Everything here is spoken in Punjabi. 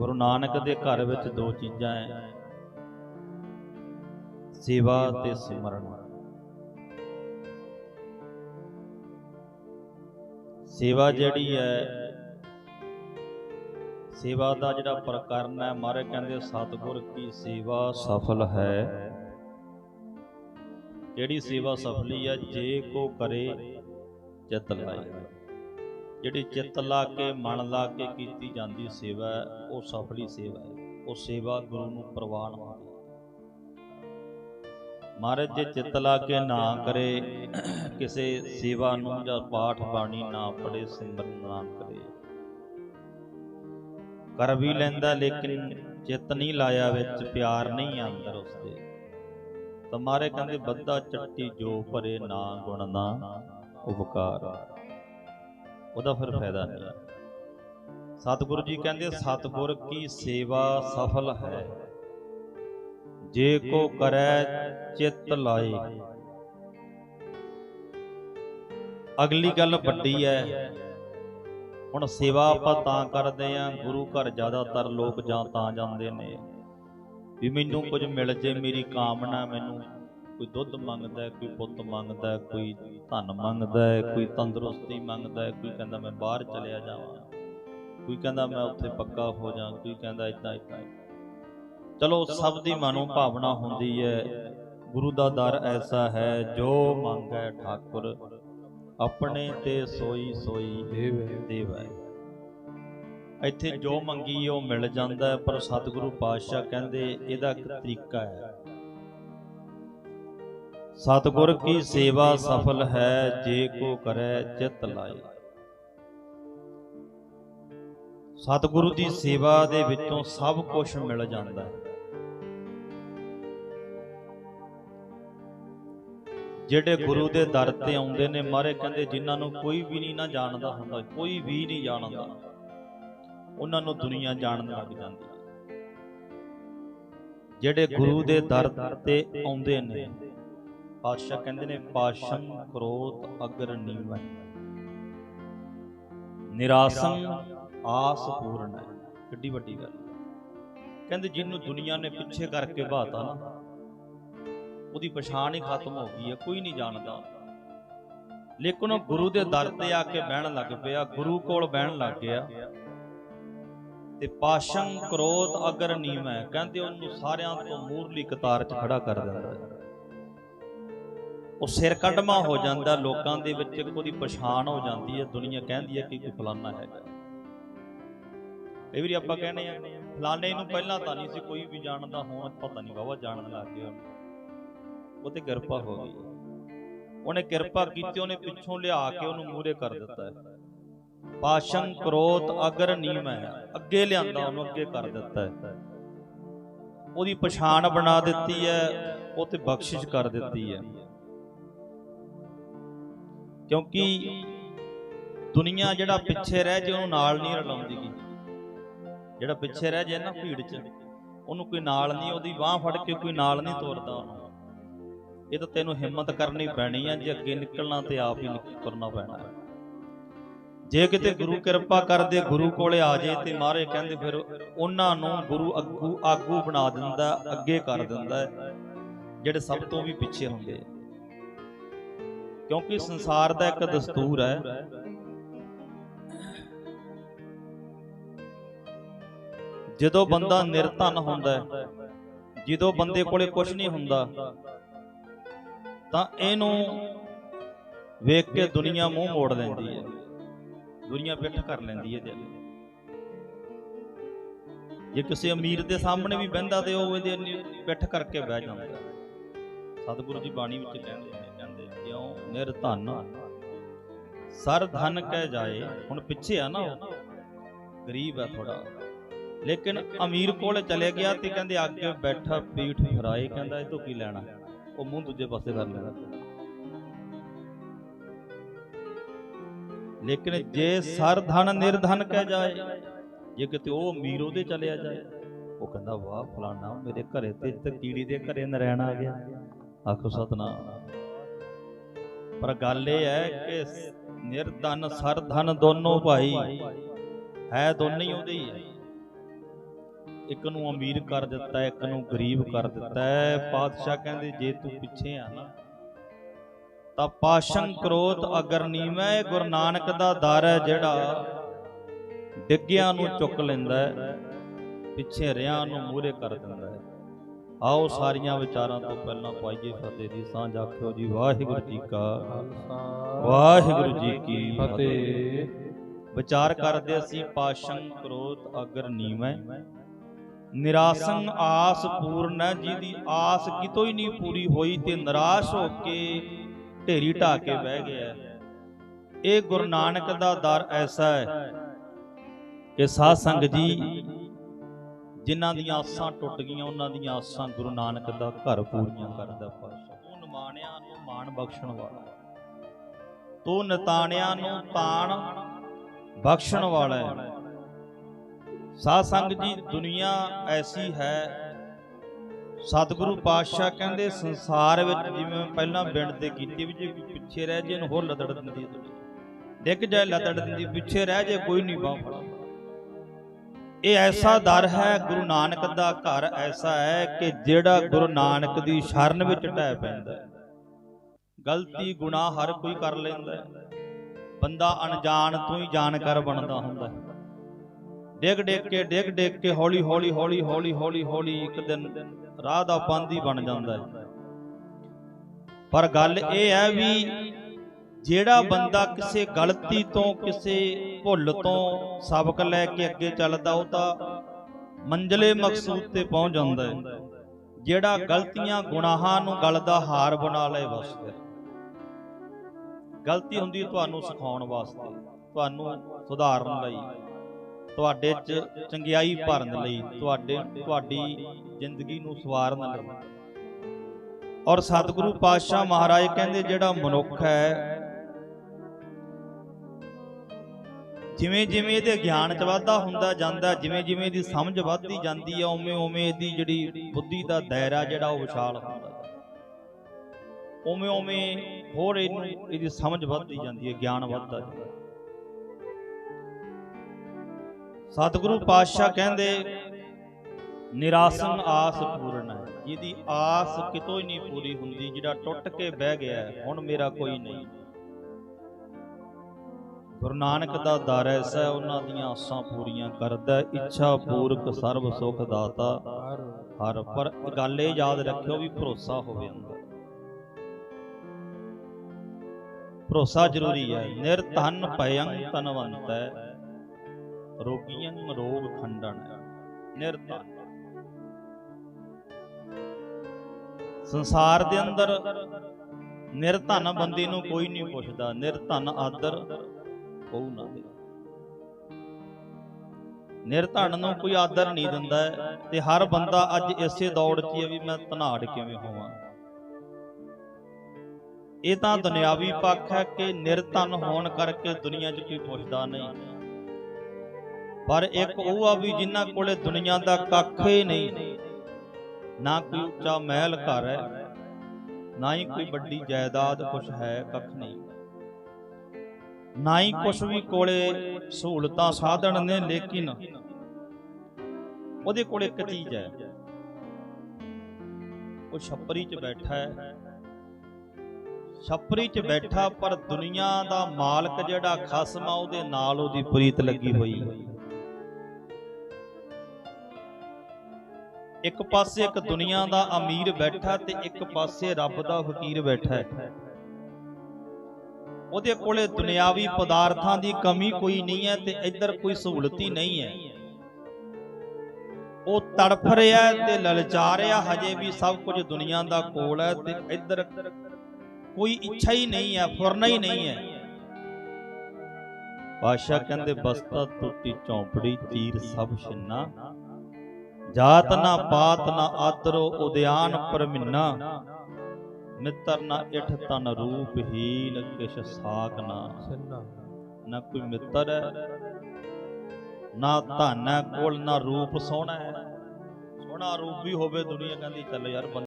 ਗੁਰੂ ਨਾਨਕ ਦੇ ਘਰ ਵਿੱਚ ਦੋ ਚੀਜ਼ਾਂ ਐ। ਸੇਵਾ ਤੇ ਸਿਮਰਨ। ਸੇਵਾ ਜਿਹੜੀ ਹੈ ਸੇਵਾ ਦਾ ਜਿਹੜਾ ਪ੍ਰਕਰਨ ਹੈ ਮਾਰੇ ਕਹਿੰਦੇ ਸਤਿਗੁਰ ਕੀ ਸੇਵਾ ਸਫਲ ਹੈ। ਜਿਹੜੀ ਸੇਵਾ ਸਫਲੀ ਹੈ ਜੇ ਕੋ ਕਰੇ ਚਿੱਤ ਲਾਏ। ਜਿਹੜੀ ਚਿੱਤ ਲਾ ਕੇ, ਮਨ ਲਾ ਕੇ ਕੀਤੀ ਜਾਂਦੀ ਸੇਵਾ ਉਹ ਸਫਲੀ ਸੇਵਾ ਹੈ। ਉਹ ਸੇਵਾ ਗੁਰੂ ਨੂੰ ਪ੍ਰਵਾਨ ਹੁੰਦੀ ਮਹਾਰਾਜ, ਜੇ ਚਿੱਤ ਲਾ ਕੇ ਨਾ ਕਰੇ, ਕਿਸੇ ਸੇਵਾ ਨੂੰ ਜਾਂ ਪਾਠ ਬਾਣੀ ਨਾ ਪੜੇ ਸਿਮਰਨ ਨਾ ਕਰੇ। ਕਰ ਵੀ ਲੈਂਦਾ, ਲੇਕਿਨ ਚਿੱਤ ਨਹੀਂ ਲਾਇਆ ਵਿੱਚ, ਪਿਆਰ ਨਹੀਂ ਅੰਦਰ ਉਸਦੇ। ਤੁਹਾਰੇ ਕਹਿੰਦੇ ਬੱਦਾ ਚੱਟੀ ਜੋ ਭਰੇ ਨਾ ਗੁਣ ਨਾ ਉਪਕਾਰ ਉਹਦਾ ਫਿਰ ਫਾਇਦਾ ਨਹੀਂ। ਸਤਿਗੁਰੂ ਜੀ ਕਹਿੰਦੇ, ਸਤਿਗੁਰ ਕੀ ਸੇਵਾ ਸਫਲ ਹੈ? ਜੇ ਕੋ ਕਰੈ ਚਿੱਤ ਲਾਏ। ਅਗਲੀ ਗੱਲ ਵੱਡੀ ਹੈ, ਹੁਣ ਸੇਵਾ ਆਪਾਂ ਤਾਂ ਕਰਦੇ ਆਂ, ਗੁਰੂ ਘਰ ਜ਼ਿਆਦਾਤਰ ਲੋਕ ਜਾਂ ਤਾਂ ਜਾਂਦੇ ਨੇ। ਵੀ ਮੈਨੂੰ ਕੁਝ ਮਿਲ ਜੇ ਮੇਰੀ ਕਾਮਨਾ ਮੈਨੂੰ। ਕੋਈ ਦੁੱਧ ਮੰਗਦਾ, ਕੋਈ ਪੁੱਤ ਮੰਗਦਾ, ਕੋਈ ਧਨ ਮੰਗਦਾ ਹੈ ਕੋਈ ਤੰਦਰੁਸਤੀ ਮੰਗਦਾ ਹੈ ਕੋਈ ਕਹਿੰਦਾ ਮੈਂ ਬਾਹਰ ਚਲਿਆ ਜਾਵਾਂ, ਕੋਈ ਕਹਿੰਦਾ ਮੈਂ ਉੱਥੇ ਪੱਕਾ ਹੋ ਜਾਵਾਂ, ਕੋਈ ਕਹਿੰਦਾ ਇਦਾਂ ਇਦਾਂ ਚਲੋ, ਸਭ ਦੀ ਮਨੋਂ ਭਾਵਨਾ ਹੁੰਦੀ ਹੈ, ਗੁਰੂ ਦਾ ਦਰ ਐਸਾ ਹੈ, ਜੋ ਮੰਗੈ ਠਾਕੁਰ, ਆਪਣੇ ਤੇ ਸੋਈ ਸੋਈ ਦੇਵੈ। ਇੱਥੇ ਜੋ ਮੰਗੀ ਉਹ ਮਿਲ ਜਾਂਦਾ ਪਰ ਸਤਿਗੁਰੂ ਪਾਤਸ਼ਾਹ ਕਹਿੰਦੇ ਇਹਦਾ ਇੱਕ ਤਰੀਕਾ ਹੈ। ਸਤਿਗੁਰ ਕੀ ਸੇਵਾ ਸਫਲ ਹੈ, ਜੇ ਕੋ ਕਰੈ ਚਿਤ ਲਾਏ। ਸਤਿਗੁਰੂ ਦੀ ਸੇਵਾ ਦੇ ਵਿੱਚੋਂ ਸਭ ਕੁਝ ਮਿਲ ਜਾਂਦਾ ਹੈ। ਜਿਹੜੇ ਗੁਰੂ ਦੇ ਦਰ ਤੇ ਆਉਂਦੇ ਨੇ, ਮਾਰੇ ਕਹਿੰਦੇ, ਜਿਨ੍ਹਾਂ ਨੂੰ ਕੋਈ ਵੀ ਨਹੀਂ ਨਾ ਜਾਣਦਾ ਹੁੰਦਾ, ਕੋਈ ਵੀ ਨਹੀਂ ਜਾਣਦਾ, ਉਹਨਾਂ ਨੂੰ ਦੁਨੀਆ ਜਾਣਨ ਲੱਗ ਜਾਂਦੀ ਜਿਹੜੇ ਗੁਰੂ ਦੇ ਦਰ ਤੇ ਆਉਂਦੇ ਨੇ ਪਾਤਸ਼ਾਹ ਕਹਿੰਦੇ ਨੇ, ਪਾਸ਼ੰ ਕ੍ਰੋਧ ਅਗਰ ਨੀਵੈ। ਨਿਰਾਸੰ ਆਸ ਪੂਰਨ ਹੈ। ਕਿੱਡੀ ਵੱਡੀ ਗੱਲ ਕਹਿੰਦੇ ਜਿਹਨੂੰ ਦੁਨੀਆ ਨੇ ਪਿੱਛੇ ਕਰਕੇ ਬਾਤਾ ਨਾ, ਉਹਦੀ ਪਛਾਣ ਹੀ ਖਤਮ ਹੋ ਗਈ ਹੈ, ਕੋਈ ਨਹੀਂ ਜਾਣਦਾ। ਲੇਕਿਨ ਉਹ ਗੁਰੂ ਦੇ ਦਰ ਤੇ ਆ ਕੇ ਬਹਿਣ ਲੱਗ ਪਿਆ, ਗੁਰੂ ਕੋਲ ਬਹਿਣ ਲੱਗ ਗਿਆ। ਤੇ ਪਾਸ਼ੰ ਕ੍ਰੋਧ ਅਗਰ ਨੀਵੈ, ਕਹਿੰਦੇ ਉਹਨੂੰ ਸਾਰਿਆਂ ਤੋਂ ਮੂਰਲੀ ਕਤਾਰ 'ਚ ਖੜਾ ਕਰ ਦਿੰਦਾ ਉਹ ਸਿਰ ਕੱਢਮਾ ਹੋ ਜਾਂਦਾ ਲੋਕਾਂ ਦੇ ਵਿੱਚ ਇੱਕ ਉਹਦੀ ਪਛਾਣ ਹੋ ਜਾਂਦੀ ਹੈ ਦੁਨੀਆ ਕਹਿੰਦੀ ਹੈ ਕਿ ਕੋਈ ਫਲਾਨਾ ਹੈਗਾ ਕਈ ਵਾਰੀ ਆਪਾਂ ਕਹਿੰਦੇ ਆ ਫਲਾਣੇ ਨੂੰ ਪਹਿਲਾਂ ਤਾਂ ਨਹੀਂ ਸੀ ਕੋਈ ਵੀ ਜਾਣਦਾ ਹੁਣ ਪਤਾ ਨਹੀਂ ਬਾਬਾ ਜਾਣਨ ਲੱਗ ਗਿਆ ਉਹ ਤੇ ਕਿਰਪਾ ਹੋ ਗਈ ਉਹਨੇ ਕਿਰਪਾ ਕੀਤੀ ਉਹਨੇ ਪਿੱਛੋਂ ਲਿਆ ਕੇ ਉਹਨੂੰ ਮੂਰੇ ਕਰ ਦਿੱਤਾ ਹੈ। ਪਾਸ਼ੰ ਕ੍ਰੋਧ ਅਗਰ ਨੀਮੈ ਅੱਗੇ ਲਿਆਂਦਾ ਉਹਨੂੰ ਅੱਗੇ ਕਰ ਦਿੱਤਾ ਹੈ। ਉਹਦੀ ਪਛਾਣ ਬਣਾ ਦਿੱਤੀ ਹੈ ਉਹ ਤੇ ਬਖਸ਼ਿਸ਼ ਕਰ ਦਿੱਤੀ ਹੈ। ਕਿਉਂਕਿ ਦੁਨੀਆ ਜਿਹੜਾ ਪਿੱਛੇ ਰਹਿ ਜੇ, ਉਹਨੂੰ ਨਾਲ ਨਹੀਂ ਰਲਾਉਂਦੀ ਗੀ ਜਿਹੜਾ ਪਿੱਛੇ ਰਹਿ ਜੇ ਨਾ ਭੀੜ 'ਚ, ਉਹਨੂੰ ਕੋਈ ਨਾਲ ਨਹੀਂ, ਉਹਦੀ ਬਾਹ ਫੜ ਕੇ ਕੋਈ ਨਾਲ ਨਹੀਂ ਤੋਰਦਾ ਉਹਨੂੰ। ਇਹ ਤਾਂ ਤੈਨੂੰ ਹਿੰਮਤ ਕਰਨੀ ਪੈਣੀ ਆ, ਜੇ ਅੱਗੇ ਨਿਕਲਣਾ ਤੇ ਆਪ ਹੀ ਤੁਰਨਾ ਪੈਣਾ। ਜੇ ਕਿਤੇ ਗੁਰੂ ਕਿਰਪਾ ਕਰਦੇ, ਗੁਰੂ ਕੋਲੇ ਆ ਜੇ ਤੇ ਮਹਾਰਾਜ ਕਹਿੰਦੇ ਫਿਰ ਉਹਨਾਂ ਨੂੰ ਗੁਰੂ ਅੱਗੂ, ਆਗੂ ਬਣਾ ਦਿੰਦਾ, ਅੱਗੇ ਕਰ ਦਿੰਦਾ, ਜਿਹੜੇ ਸਭ ਤੋਂ ਵੀ ਪਿੱਛੇ ਹੁੰਦੇ। ਆ ਕਿਉਂਕਿ ਸੰਸਾਰ ਦਾ ਇੱਕ ਦਸਤੂਰ ਹੈ। ਜਦੋਂ ਬੰਦਾ ਨਿਰਧਨ ਹੁੰਦਾ ਹੈ ਜਦੋਂ ਬੰਦੇ ਕੋਲੇ ਕੁਝ ਨਹੀਂ ਹੁੰਦਾ ਤਾਂ ਇਹਨੂੰ ਵੇਖ ਕੇ ਦੁਨੀਆ ਮੂੰਹ ਮੋੜ ਲੈਂਦੀ ਹੈ। ਦੁਨੀਆ ਪਿੱਠ ਕਰ ਲੈਂਦੀ ਹੈ ਦਿਲ ਜੇ ਕਿਸੇ ਅਮੀਰ ਦੇ ਸਾਹਮਣੇ ਵੀ ਬਹਿੰਦਾ ਤੇ ਉਹ ਇਹਦੇ ਪਿੱਠ ਕਰਕੇ ਬਹਿ ਜਾਂਦਾ। ਸਤਿਗੁਰੂ ਜੀ ਬਾਣੀ ਵਿੱਚ ਕਹਿੰਦੇ ਨਿਰਧਨ ਸਰ ਧਨ ਕਹਿ ਜਾਏ ਹੁਣ ਪਿੱਛੇ ਆ ਨਾ ਉਹ। ਗਰੀਬ ਹੈ ਥੋੜਾ ਲੇਕਿਨ ਅਮੀਰ ਕੋਲ ਚਲੇ ਗਿਆ ਤੇ ਕਹਿੰਦੇ ਅੱਗੇ ਬੈਠਾ ਪੀਠ ਫਰਾਏ ਕਹਿੰਦਾ ਇਹ ਤੋਂ ਕੀ ਲੈਣਾ? ਉਹ ਮੂੰਹ ਦੂਜੇ ਪਾਸੇ ਕਰ ਲੈਣਾ ਲੇਕਿਨ ਜੇ ਸਰ ਧਨ ਨਿਰਧਨ ਕਹਿ ਜਾਏ ਜੇ ਕਿਤੇ ਉਹ ਅਮੀਰ ਉਹਦੇ ਚਲਿਆ ਜਾਏ। ਉਹ ਕਹਿੰਦਾ ਵਾਹ ਫਲਾਣਾ ਮੇਰੇ ਘਰੇ ਤੇ ਕੀੜੀ ਦੇ ਘਰੇ ਨਰੈਣ ਆ ਗਿਆ। ਆਖੋ ਸਤਨਾਮ। ਪਰ ਗੱਲ ਇਹ ਹੈ ਕਿ ਨਿਰਧਨ ਸਰ ਧਨ ਦੋਨੋਂ ਭਾਈ ਹੈ ਦੋਨੇ ਹੀ ਉਹਦੇ ਹੀ ਹੈ। ਇੱਕ ਨੂੰ ਅਮੀਰ ਕਰ ਦਿੱਤਾ ਇੱਕ ਨੂੰ ਗਰੀਬ ਕਰ ਦਿੱਤਾ ਹੈ। ਪਾਤਸ਼ਾਹ ਕਹਿੰਦੇ, ਜੇ ਤੂੰ ਪਿੱਛੇ ਆ ਨਾ, ਤਾਂ ਪਾਸ਼ੰ ਕ੍ਰੋਧ ਅਗਰ ਨੀਵੇਂ ਇਹ ਗੁਰੂ ਨਾਨਕ ਦਾ ਦਰ ਹੈ ਜਿਹੜਾ ਡਿੱਗਿਆਂ ਨੂੰ ਚੁੱਕ ਲੈਂਦਾ ਹੈ, ਪਿੱਛੇ ਰਿਆਂ ਨੂੰ ਮੂਹਰੇ ਕਰ ਦਿੰਦਾ ਆਓ ਸਾਰੀਆਂ ਵਿਚਾਰਾਂ ਤੋਂ ਪਹਿਲਾਂ ਪਾਈਏ ਫਤਿਹ ਦੀ ਸਾਂਝ ਆਖਿਓ ਜੀ, ਵਾਹਿਗੁਰੂ ਜੀ ਕਾ ਵਾਹਿਗੁਰੂ ਜੀ ਕੀ ਫਤਿਹ। ਵਿਚਾਰ ਕਰਦੇ ਅਸੀਂ ਪਾਸ਼ੰ ਕ੍ਰੋਧ ਅਗਰ ਨੀਵੇਂ। ਨਿਰਾਸੰ ਆਸ ਪੂਰਨ ਹੈ, ਜਿਹਦੀ ਆਸ ਕਿਤੋਂ ਹੀ ਨਹੀਂ ਪੂਰੀ ਹੋਈ ਤੇ ਨਿਰਾਸ਼ ਹੋ ਕੇ ਢੇਰੀ ਢਾ ਕੇ ਬਹਿ ਗਿਆ ਇਹ ਗੁਰੂ ਨਾਨਕ ਦਾ ਦਰ ਐਸਾ ਹੈ ਕਿ ਸਾਧ ਸੰਗ ਜੀ ਜਿਨ੍ਹਾਂ ਦੀਆਂ ਆਸਾਂ ਟੁੱਟ ਗਈਆਂ, ਉਹਨਾਂ ਦੀਆਂ ਆਸਾਂ ਗੁਰੂ ਨਾਨਕ ਦਾ ਘਰ ਪੂਰੀਆਂ ਕਰਦਾ ਪਾਤਸ਼ਾਹ ਤੂੰ ਨਮਾਣਿਆਂ ਨੂੰ ਮਾਣ ਬਖਸ਼ਣ ਵਾਲਾ ਤੂੰ ਨਤਾਣਿਆਂ ਨੂੰ ਤਾਣ ਬਖਸ਼ਣ ਵਾਲਾ ਹੈ। ਸਾਧ ਸੰਗਤ ਜੀ, ਦੁਨੀਆ ਐਸੀ ਹੈ, ਸਤਿਗੁਰੂ ਪਾਤਸ਼ਾਹ ਕਹਿੰਦੇ, ਸੰਸਾਰ ਵਿੱਚ ਜਿਵੇਂ ਪਹਿਲਾਂ ਬਿੰਦ ਤੇ ਕੀਤੀ ਵੀ ਜੇ ਪਿੱਛੇ ਰਹਿ ਜੇ, ਇਹਨੂੰ ਹੋਰ ਲਦੜ ਦਿੰਦੀ ਹੈ। ਡਿੱਗ ਜਾਏ ਲਦੜ ਦਿੰਦੀ, ਪਿੱਛੇ ਰਹਿ ਜੇ, ਕੋਈ ਨਹੀਂ ਬਾਹ ਫੜਾ ਇਹ ਐਸਾ ਦਰ ਹੈ ਗੁਰੂ ਨਾਨਕ ਦਾ ਘਰ ਐਸਾ ਹੈ ਕਿ ਜਿਹੜਾ ਗੁਰੂ ਨਾਨਕ ਦੀ ਸ਼ਰਨ ਵਿੱਚ ਟਹਿ ਪੈਂਦਾ ਹੈ। ਗਲਤੀ ਗੁਨਾਹ ਹਰ ਕੋਈ ਕਰ ਲੈਂਦਾ ਹੈ। ਬੰਦਾ ਅਣਜਾਣ ਤੋਂ ਹੀ ਜਾਣਕਾਰ ਬਣਦਾ ਹੁੰਦਾ ਹੈ। ਡਿੱਗ ਡਿੱਗ ਕੇ ਡਿੱਗ ਡਿੱਗ ਕੇ ਹੌਲੀ ਹੌਲੀ ਹੌਲੀ ਹੌਲੀ ਹੌਲੀ ਹੌਲੀ ਇੱਕ ਦਿਨ ਰਾਹ ਦਾ ਪਾਂਦੀ ਬਣ ਜਾਂਦਾ ਹੈ। ਪਰ ਗੱਲ ਇਹ ਹੈ ਵੀ ਜਿਹੜਾ ਬੰਦਾ ਕਿਸੇ ਗਲਤੀ ਤੋਂ ਕਿਸੇ ਭੁੱਲ ਤੋਂ ਸਬਕ ਲੈ ਕੇ ਅੱਗੇ ਚੱਲਦਾ ਉਹ ਤਾਂ ਮੰਜ਼ਲੇ ਮਕਸੂਦ ਤੇ ਪਹੁੰਚ ਜਾਂਦਾ ਹੈ। ਜਿਹੜਾ ਗਲਤੀਆਂ ਗੁਨਾਹਾਂ ਨੂੰ ਗਲ ਦਾ ਹਾਰ ਬਣਾ ਲਏ ਬਸ। ਫਿਰ ਗਲਤੀ ਹੁੰਦੀ ਹੈ ਤੁਹਾਨੂੰ ਸਿਖਾਉਣ ਵਾਸਤੇ ਤੁਹਾਨੂੰ ਸੁਧਾਰਨ ਲਈ। ਤੁਹਾਡੇ 'ਚ ਚੰਗਿਆਈ ਭਰਨ ਲਈ ਤੁਹਾਡੇ ਤੁਹਾਡੀ ਜ਼ਿੰਦਗੀ ਨੂੰ ਸਵਾਰਨ ਲਈ। ਔਰ ਸਤਿਗੁਰੂ ਪਾਤਸ਼ਾਹ ਮਹਾਰਾਜ ਕਹਿੰਦੇ ਜਿਹੜਾ ਮਨੁੱਖ ਹੈ ਜਿਵੇਂ ਜਿਵੇਂ ਇਹਦੇ ਗਿਆਨ ਚ ਵਾਧਾ ਹੁੰਦਾ ਜਾਂਦਾ, ਜਿਵੇਂ ਜਿਵੇਂ ਇਹਦੀ ਸਮਝ ਵੱਧਦੀ ਜਾਂਦੀ ਹੈ ਉਵੇਂ ਉਵੇਂ ਇਹਦੀ ਜਿਹੜੀ ਬੁੱਧੀ ਦਾ ਦਾਇਰਾ ਜਿਹੜਾ ਉਹ ਵਿਸ਼ਾਲ ਹੁੰਦਾ ਉਵੇਂ ਉਵੇਂ ਹੋਰ ਇਹਨੂੰ, ਇਹਦੀ ਸਮਝ ਵੱਧਦੀ ਜਾਂਦੀ ਹੈ, ਗਿਆਨ ਵੱਧਦਾ ਜਾਂਦਾ ਸਤਿਗੁਰੂ ਪਾਤਸ਼ਾਹ ਕਹਿੰਦੇ, ਨਿਰਾਸਨ ਆਸ ਪੂਰਨ ਹੈ। ਜਿਹਦੀ ਆਸ ਕਿਤੋਂ ਹੀ ਨਹੀਂ ਪੂਰੀ ਹੁੰਦੀ, ਜਿਹੜਾ ਟੁੱਟ ਕੇ ਬਹਿ ਗਿਆ, ਹੁਣ ਮੇਰਾ ਕੋਈ ਨਹੀਂ। ਗੁਰੂ ਨਾਨਕ ਦਾ ਦਰ ਐਸਾ ਉਹਨਾਂ ਦੀਆਂ ਆਸਾਂ ਪੂਰੀਆਂ ਕਰਦਾ ਇੱਛਾ ਪੂਰਕ ਸਰਬ ਸੁਖ ਦਾਤਾ ਹਰ, ਪਰ ਗੱਲ ਇਹ ਯਾਦ ਰੱਖਿਓ ਵੀ ਭਰੋਸਾ ਹੋਵੇ ਅੰਦਰ। ਭਰੋਸਾ ਜ਼ਰੂਰੀ ਹੈ ਨਿਰਧਨ ਭਯੰ ਤਨਵੰਤੈ ਰੋਗੀਆਂ ਰੋਗ ਖੰਡਨ ਨਿਰਧਨ ਸੰਸਾਰ ਦੇ ਅੰਦਰ ਨਿਰਧਨ ਬੰਦੇ ਨੂੰ ਕੋਈ ਨਹੀਂ ਪੁੱਛਦਾ ਨਿਰਧਨ ਆਦਰ ਕੋਈ ਨਾ ਦੇ ਨਿਰਧਨ ਨੂੰ ਕੋਈ ਆਦਰ ਨਹੀਂ ਦਿੰਦਾ ਤੇ ਹਰ ਬੰਦਾ ਅੱਜ ਇਸੇ ਦੌੜ 'ਚ ਹੈ ਵੀ ਮੈਂ ਧਨਾੜ ਕਿਵੇਂ ਹੋਵਾਂ। ਇਹ ਤਾਂ ਦੁਨਿਆਵੀ ਪੱਖ ਹੈ ਕਿ ਨਿਰਧਨ ਹੋਣ ਕਰਕੇ ਦੁਨੀਆ 'ਚ ਕੋਈ ਪੁੱਛਦਾ ਨਹੀਂ। ਪਰ ਇੱਕ ਉਹ ਆ ਵੀ ਜਿਨ੍ਹਾਂ ਕੋਲੇ ਦੁਨੀਆ ਦਾ ਕੱਖ ਹੀ ਨਹੀਂ। ਨਾ ਕੋਈ ਉੱਚਾ ਮਹਿਲ ਘਰ ਹੈ, ਨਾ ਹੀ ਕੋਈ ਵੱਡੀ ਜਾਇਦਾਦ ਕੁਛ ਹੈ, ਕੱਖ ਨਹੀਂ। ਨਾ ਹੀ ਕੁਛ ਵੀ ਕੋਲੇ ਸਹੂਲਤਾਂ, ਸਾਧਨ ਨੇ, ਲੇਕਿਨ ਉਹਦੇ ਕੋਲ ਇੱਕ ਚੀਜ਼ ਹੈ। ਉਹ ਛੱਪਰੀ 'ਚ ਬੈਠਾ ਹੈ। ਛੱਪਰੀ 'ਚ ਬੈਠਾ, ਪਰ ਦੁਨੀਆ ਦਾ ਮਾਲਕ ਜਿਹੜਾ ਖਸਮ ਆ, ਉਹਦੇ ਨਾਲ ਉਹਦੀ ਪ੍ਰੀਤ ਲੱਗੀ ਹੋਈ ਹੈ। ਇੱਕ ਪਾਸੇ ਇੱਕ ਦੁਨੀਆ ਦਾ ਅਮੀਰ ਬੈਠਾ ਤੇ ਇੱਕ ਪਾਸੇ ਰੱਬ ਦਾ ਫਕੀਰ ਬੈਠਾ ਹੈ। ਉਹਦੇ ਕੋਲੇ ਦੁਨਿਆਵੀ ਪਦਾਰਥਾਂ ਦੀ ਕਮੀ ਕੋਈ ਨਹੀਂ ਹੈ ਤੇ ਇੱਧਰ ਕੋਈ ਸਹੂਲਤ ਹੀ ਨਹੀਂ ਹੈ। ਉਹ ਤੜਫ ਰਿਹਾ ਤੇ ਲਲਚਾ ਰਿਹਾ, ਹਜੇ ਵੀ ਸਭ ਕੁਝ ਦੁਨੀਆ ਦਾ ਕੋਲ ਹੈ ਤੇ ਇੱਧਰ ਕੋਈ ਇੱਛਾ ਹੀ ਨਹੀਂ ਹੈ, ਫੁਰਨਾ ਹੀ ਨਹੀਂ ਹੈ। ਪਾਸ਼ਾ ਕਹਿੰਦੇ, ਬਸਤਾ ਟੁੱਟੀ ਝੌਂਪੜੀ ਤੀਰ ਸਭ ਛਿੰਨਾ। ਜਾਤ ਨਾ ਪਾਤ ਨਾ ਆਦਰੋ ਉਦਿਆਨ ਪਰਮਿੰਨਾ। ਮਿੱਤਰ ਨਾ ਇਠ ਤਨ ਰੂਪਹੀਨ ਕਿਛ ਸਾਖ ਨਾ। ਨਾ ਕੋਈ ਮਿੱਤਰ ਹੈ ਨਾ ਧਨ ਹੈ ਕੋਲ ਨਾ ਰੂਪ ਸੋਹਣਾ ਹੈ ਸੋਹਣਾ ਰੂਪ ਵੀ ਹੋਵੇ ਦੁਨੀਆ ਕਹਿੰਦੀ ਚੱਲ ਯਾਰ